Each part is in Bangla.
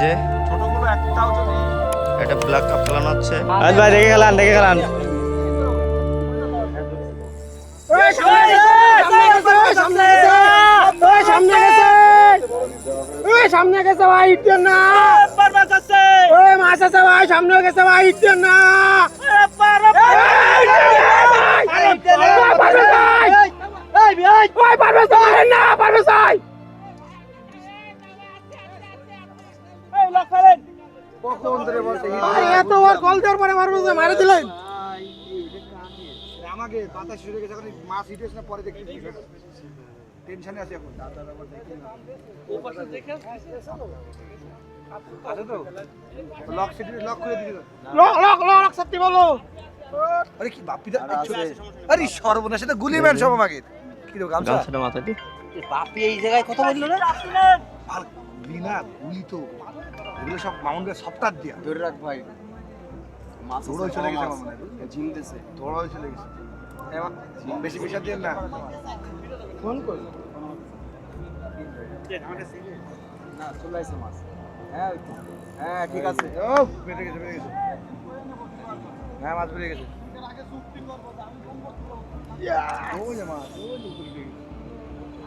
যে ছোটগুলো ব্ল্যাক কাপ খেলানো হচ্ছে ভাই দেখে খেলান দেখে খেলান সামনে গেছে ভাই ইটেন না ওই মাছ আছে ভাই সামনে গেছে ভাই ইটেন না পারবে না পারবে না এত ওর কল দেওয়ার পরে মারবো মারে দিলেন? আমাকে বাতাস শুরু গেছে এখন মাছ হিটেছে না পরে দেখতে টেনশনে আছে এখন। আছে তো? লক সিটি লক করে দিবি লক লক লক সত্যি বলো। আরে কি বাপিদা আরে সর্বনাশ এটা গুলি ম্যান সব আমাকে। কি গামছা? গামছাটা বাপি এই জায়গায় কথা বলল না? আর গুলি গুলি তো এগুলো সব মাউন্টের সফটার দিয়া। ধরে রাখ ভাই মাছ দৌড়াই চলে গেছে মনে হয় দৌড়াই চলে গেছে? বেশি প্রেশার দিয়ে না। ফোন করি। না চলে মাছ। হ্যাঁ হ্যাঁ ঠিক আছে। ও বেড়ে গেছে বেড়ে গেছে। হ্যাঁ মাছ বেড়ে গেছে। ওই মাছ। ওই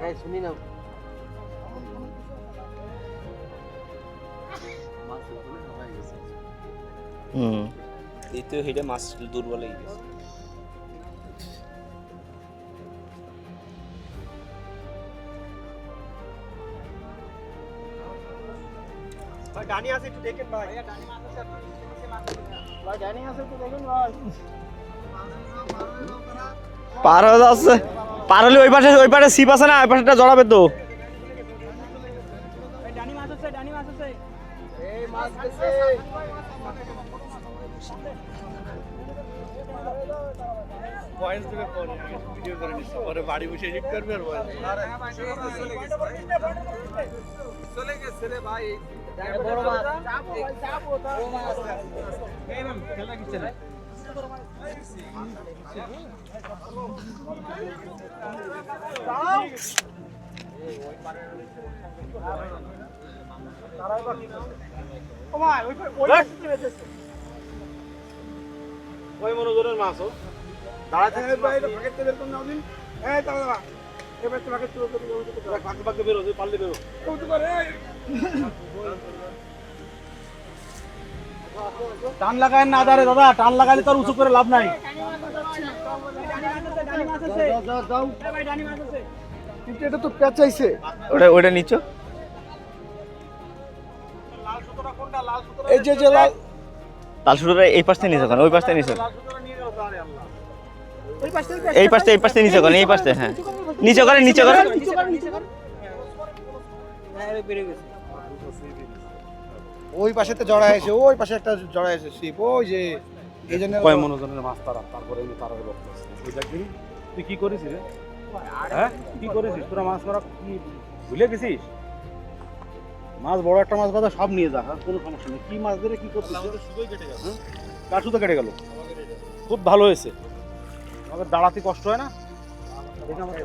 হ্যাঁ শুনি না হুম। দ্বিতীয় হিটে মাছ দুর্বল হয়ে গেছে। ডানি আছে একটু দেখেন ভাই। ভাই ডানি আছে একটু দেখেন ভাই। পার হয়ে যাচ্ছে পার হলে ওই পাশে ওই পাশে সিপ আছে না, ওই পাশেটা জড়াবে তো। মাছ মাছ মাছ ভাই বড় মাছ ভাই ওই ওই মনোজনের মাছও দাঁড়াতে। এই, দাঁড়া। এবার তো প্যাকেট তুলে তুলে তুলে তুলে। ফাঁকে ফাঁকে বেরো তুই পারলে বেরো। টান লাগায় না দাঁড়ে দাদা টান লাগালে তোর উঁচু করে লাভ নাই। কিন্তু এটা তো পেঁচাইছে। ওটা ওটা এই যে যে লাল লাল শুরুটা এই পাশ থেকে নিচে ওখানে ওই পাশ থেকে নিচে। ওই পাশে এই পাশ থেকে এই পাশ থেকে নিচে ওখানে এই পাশ হ্যাঁ। নিচে করে নিচে করে। নিচে কর নিচে কর ওই পাশেতে জড়া আছে ওই পাশে একটা জড়া আছে শিপ ওই যে এই জন্য কয় মনোজনের মাছ তারা? তারপরে এনে তারা রক্ত দেখবি তুই কি করেছিস রে? হ্যাঁ? কি করেছিস? তোরা মাছ মারা কি ভুলে গেছিস? মাছ বড় একটা মাছ বাদা সব নিয়ে যা হ্যাঁ? কোনো সমস্যা নেই। কি মাছ ধরে কি করছিস? হ্যাঁ? কার সুতো কেটে গেল। খুব ভালো হয়েছে। আমাদের দাঁড়াতে কষ্ট হয় না? দেখে আমার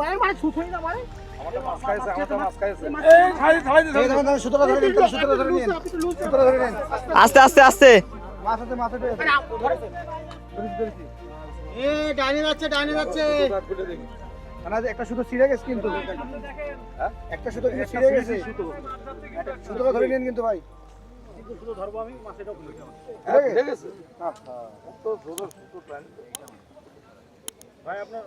মানে মানে সুত না মানে আস্তে আস্তে আস্তে। একটা সুতো ছিঁড়ে গেছে কিন্তু। হ্যাঁ? একটা সুতো কিন্তু ছিঁড়ে গেছে। সুতোটা ধরে নিন কিন্তু ভাই। শুধু ধরবো আমি গেছে? ভাই আপনার